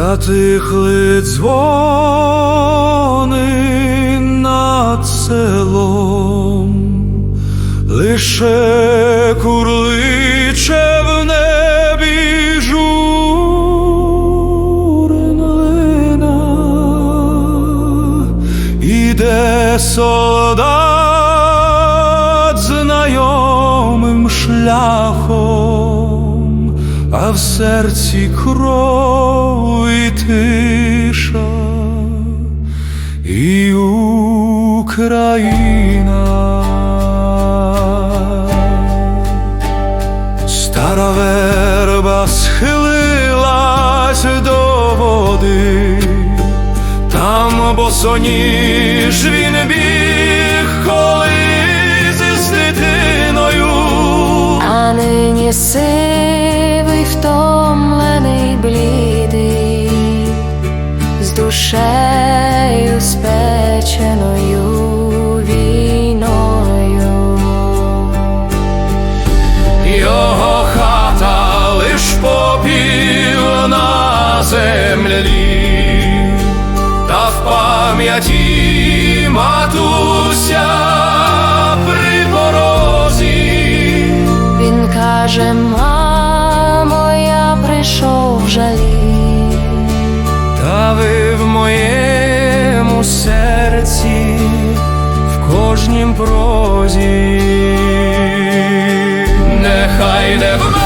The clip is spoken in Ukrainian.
Стихли дзвони над селом, лише курличе в небі журналина, іде солдат знайомим шляхом, а в серці кров тиша і Україна. Стара верба схилилась до води, там босоніж він біг колись з дитиною. А нині сивий, спеченою війною. Його хата лиш попів на землі, та в пам'яті матуся при порозі. Він каже, мамо, я прийшов жалі. Та ви в моєму серці, прозі, нехай не в